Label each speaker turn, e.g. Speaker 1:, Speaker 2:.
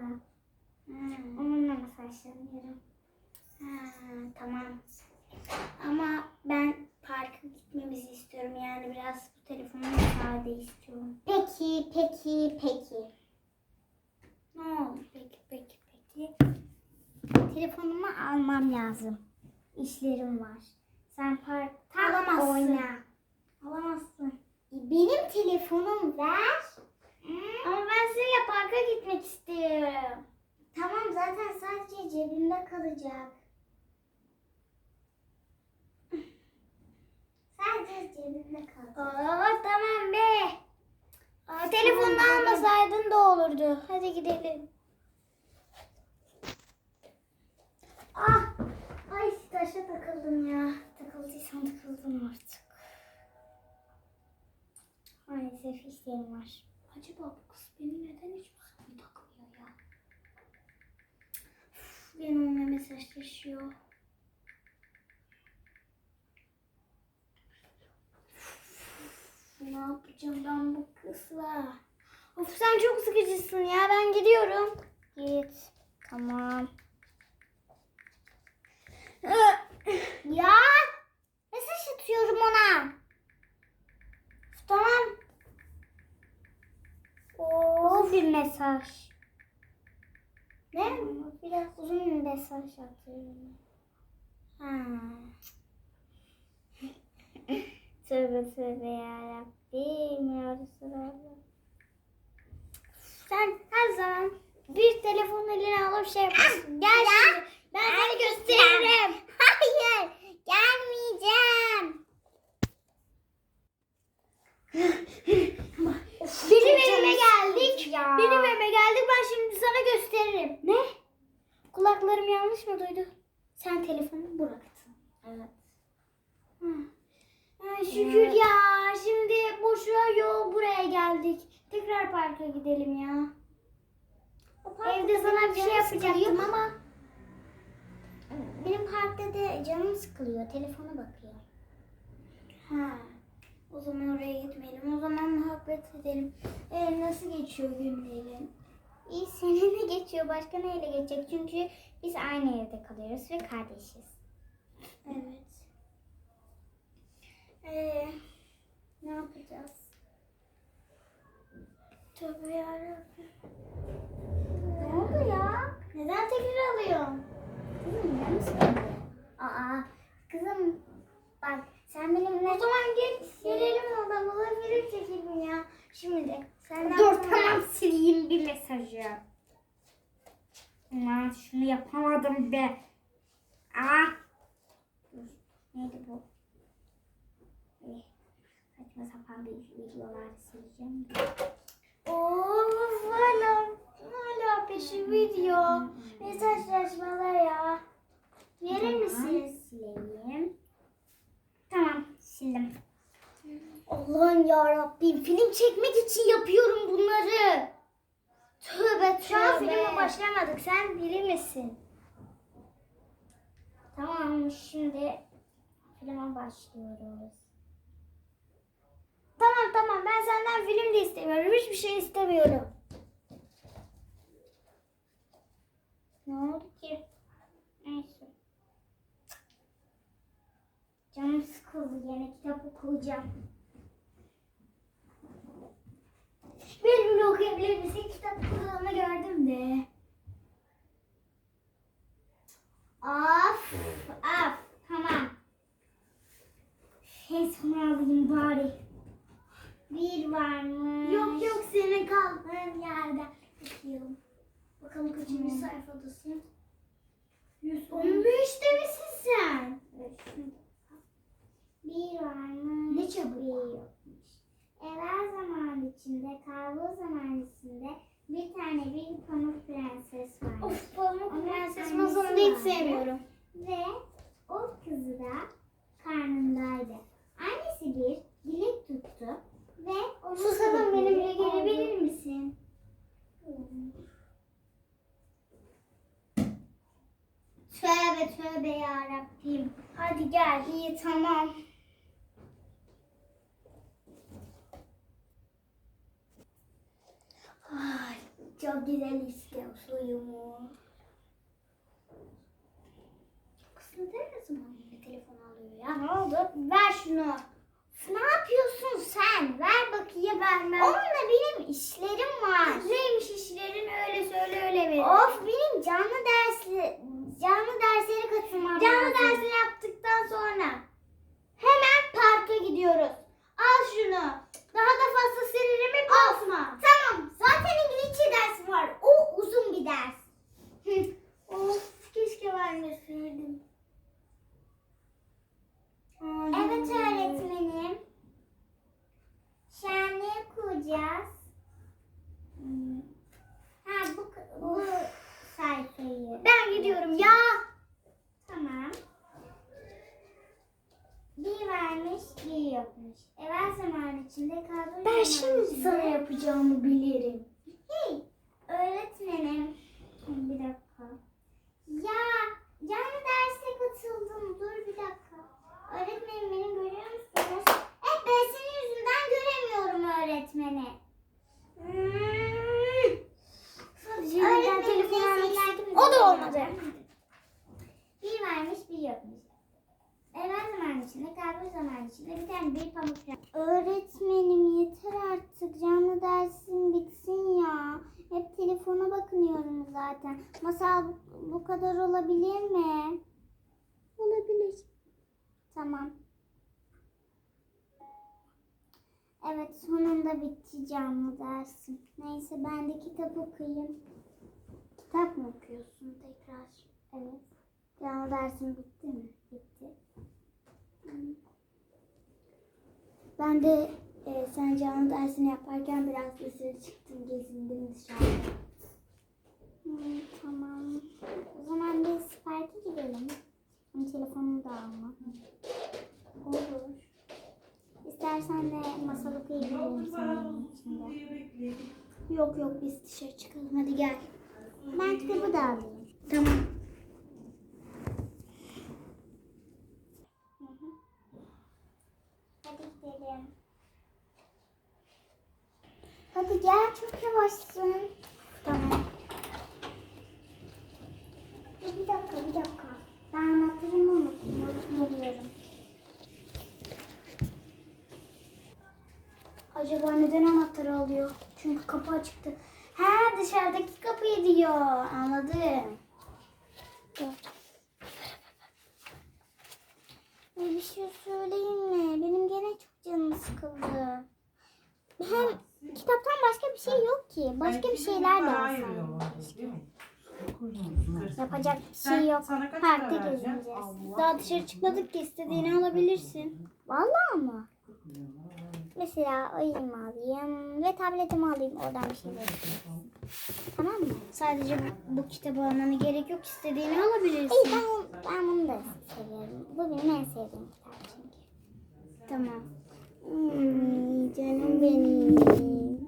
Speaker 1: da.
Speaker 2: Hmm.
Speaker 1: Onunla mesajlanıyorum.
Speaker 2: Ha, tamam. Ama ben parka gitmemizi istiyorum. Yani biraz bu telefonu sade istiyorum.
Speaker 1: Peki, peki, peki.
Speaker 2: Ne oldu peki peki peki?
Speaker 1: Telefonumu almam lazım. İşlerim var. Sen parkta
Speaker 2: Alamazsın.
Speaker 1: oyna.
Speaker 2: Alamazsın.
Speaker 1: Benim telefonum ver.
Speaker 2: Seninle parka gitmek istiyorum.
Speaker 1: Tamam zaten sadece cebimde kalacak. Sadece cebimde kalacak.
Speaker 2: Oo tamam be. Aa, telefonunu almasaydın da olurdu. Hadi gidelim.
Speaker 1: Ah! Ay taşa takıldım ya. Takıldıysam takıldım artık. Maalesef işlerim var.
Speaker 2: Acaba bu kız beni neden hiç uzaklığı takmıyor ya? Üf, Yine onunla mesajlaşıyor. Ne yapacağım ben bu kızla? Of sen çok sıkıcısın ya ben gidiyorum.
Speaker 1: Git. Tamam. Ya! Mesaj atıyorum ona.
Speaker 2: Tamam.
Speaker 1: Of. bir mesaj.
Speaker 2: Ne?
Speaker 1: Biraz uzun bir mesaj atıyorum.
Speaker 2: Ha.
Speaker 1: Tövbe tövbe yarabbim ya Resulallah.
Speaker 2: Sen her zaman bir telefon eline alıp şey yapıyorsun. Gel şimdi. Ben seni gösteririm.
Speaker 1: Hayır gelmeyeceğim.
Speaker 2: Benim evime geldik.
Speaker 1: Ya.
Speaker 2: Benim evime geldik. Ben şimdi sana gösteririm. Ne? Kulaklarım yanlış mı duydu? Sen telefonu bıraktın.
Speaker 1: Evet.
Speaker 2: Hı. Ay şükür ya. Şimdi boşuna yol buraya geldik. Tekrar parka gidelim ya. Evde sana bir şey yapacaktım ama
Speaker 1: Benim parkta da canım sıkılıyor. Telefona bakıyor.
Speaker 2: Ha. O zaman oraya gitmeyelim. O zaman muhabbet edelim. Ee, nasıl geçiyor günlerin?
Speaker 1: İyi seninle geçiyor. Başka neyle geçecek? Çünkü biz aynı evde kalıyoruz ve kardeşiz.
Speaker 2: Evet. Ee, ne yapacağız? Tövbe yarabbim.
Speaker 1: Ne oldu ya?
Speaker 2: Neden tekrar alıyorsun?
Speaker 1: Kızım canım sıkılıyor. Aa kızım bak sen benimle...
Speaker 2: O zaman gel, gelelim odamıza film çekelim ya. Şimdi de. Senden
Speaker 1: Dur
Speaker 2: sonra-
Speaker 1: tamam sileyim bir mesajı. Aman şunu yapamadım be. Aa. Dur. Neydi bu? Eh, saçma sapan bir videolar sileceğim.
Speaker 2: Of hala, hala peşi video. Mesajlaşmalar ya. Verir
Speaker 1: Tamam,
Speaker 2: misin?
Speaker 1: Sileyim. Sildim.
Speaker 2: Allah'ım ya Rabbim film çekmek için yapıyorum bunları. Tövbe tövbe. Şu an filme başlamadık. Sen biri misin?
Speaker 1: Tamam şimdi filme başlıyoruz.
Speaker 2: Tamam tamam ben senden film de istemiyorum. Hiçbir şey istemiyorum.
Speaker 1: Ne oldu ki? Neyse. Canım sıkıldı yine kitap okuyacağım.
Speaker 2: Benimle okuyabilir misin? Kitap kuralını gördüm de.
Speaker 1: Of of tamam. En sona alayım bari. Bir varmış.
Speaker 2: Yok yok senin kaldığın yerden okuyalım. Bakalım kaçıncı sayfadasın? 115'te misin sen?
Speaker 1: Bir varmış.
Speaker 2: Ne çabuk.
Speaker 1: Bir yokmuş. Evvel zaman içinde, kavga zaman içinde bir tane bir pamuk prenses varmış.
Speaker 2: Of Pamuk
Speaker 1: Onun
Speaker 2: Prenses masalını hiç sevmiyorum.
Speaker 1: Ve o kızı da karnındaydı. Annesi bir dilek tuttu ve onu
Speaker 2: Susalım benimle gelebilir misin?
Speaker 1: Tövbe tövbe ya Rabbim.
Speaker 2: Hadi gel.
Speaker 1: İyi tamam.
Speaker 2: Ay, çok güzel istiyor suyumu. Kız neden ne zaman yine telefon alıyor ya? Ne oldu? Ver şunu.
Speaker 1: Ne yapıyorsun sen? Ver bakayım.
Speaker 2: Vermem.
Speaker 1: Onunla benim işlerim var.
Speaker 2: Neymiş işlerin öyle ver.
Speaker 1: Of benim canlı dersli canlı derslere katılmam
Speaker 2: Canlı
Speaker 1: lazım.
Speaker 2: dersini yaptıktan sonra hemen parka gidiyoruz. Al şunu. Daha da fazla sinirimi bozma.
Speaker 1: Tamam. Zaten İngilizce dersi var. O uzun bir ders.
Speaker 2: of keşke vermeseydim.
Speaker 1: Evet öğretmenim. Şenliği kuracağız. Ha bu bu
Speaker 2: gidiyorum ya.
Speaker 1: Tamam. Bir vermiş, bir yokmuş. Evvel zaman içinde kaldığı
Speaker 2: Ben şimdi sana yapacağımı bilirim.
Speaker 1: Hey, öğretmenim. Bir dakika. Ya, canlı derse katıldım. Dur bir dakika. Öğretmenim beni görüyor musunuz? Eh ben senin yüzünden göremiyorum öğretmeni.
Speaker 2: Hmm. Sadece
Speaker 1: Öğretmenim
Speaker 2: elinden telefon
Speaker 1: neyse,
Speaker 2: almak
Speaker 1: ileride
Speaker 2: istedim.
Speaker 1: bir
Speaker 2: O da
Speaker 1: şey
Speaker 2: olmadı.
Speaker 1: Bir varmış, bir yokmuş. Evvel zaman içinde, kalbur zaman içinde bir tane bir pamuk. Öğretmenim yeter artık. Canlı dersin bitsin ya. Hep telefona bakınıyorum zaten. Masal bu kadar olabilir mi? Olabilir. Tamam. Evet sonunda bitti canlı dersim. Neyse ben de kitap okuyayım. Kitap mı okuyorsun tekrar? Evet. Canlı dersim bitti mi? Bitti. Ben de e, sen canlı dersini yaparken biraz dışarı çıktım, gezindim dışarıda. Hmm, tamam. O zaman biz parka gidelim. Benim telefonumu da alma. Olur. İstersen de masal okuyabilirim senin içinde.
Speaker 2: Yok yok biz dışarı çıkalım hadi gel.
Speaker 1: Ben kitabı da alayım.
Speaker 2: Tamam.
Speaker 1: Hadi gidelim. Hadi gel çok yavaşsın.
Speaker 2: Tamam.
Speaker 1: Bir dakika bir dakika. Ben anahtarımı unuttum. Unutmuyorum.
Speaker 2: Acaba neden anahtarı alıyor? Çünkü kapı açıktı. Ha dışarıdaki kapıyı diyor. Anladım.
Speaker 1: Bir şey söyleyeyim mi? Benim gene çok canım sıkıldı. Hem kitaptan başka bir şey yok ki. Başka bir şeyler de alsaydım. Yapacak bir şey yok. Parkta gezineceğiz.
Speaker 2: Daha dışarı çıkmadık ki istediğini alabilirsin.
Speaker 1: Vallahi mı? Mesela oyunumu alayım ve tabletimi alayım. Oradan bir şeyler yapayım. Tamam mı?
Speaker 2: Sadece bu, bu kitabı almana gerek yok. İstediğini alabilirsin.
Speaker 1: İyi ben, ben bunu da seviyorum. Bu benim en sevdiğim kitap çünkü.
Speaker 2: Tamam.
Speaker 1: Hmm, canım benim.